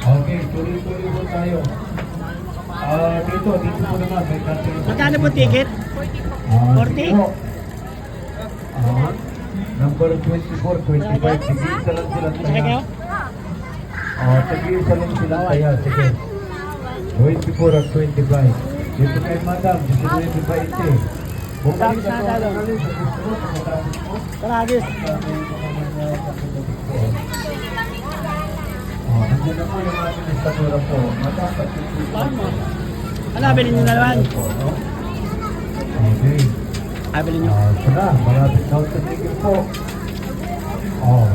Okay. Tuloy-tuloy mo tayo. Ah, dito, dito po naman. Magkano po ticket? Ah, 40? sige po. Ah, number 24, 25. Sige, isa lang sila. Masakay kayo? Ah, sige, isa lang sila. Kaya, sige. 24 at 25. Dito kay madam, dito 20. Bumalik Sa dalo. sa kalis, sa gusto, pagkatapos po. Karagis. Ah, nandiyan na po yung ating estatura po. Madam, pag-ibig. Ano, bilhin nyo na naman? Okay. Bilhin nyo. Ah, sana, malapit na ako sa tigil po. Oh.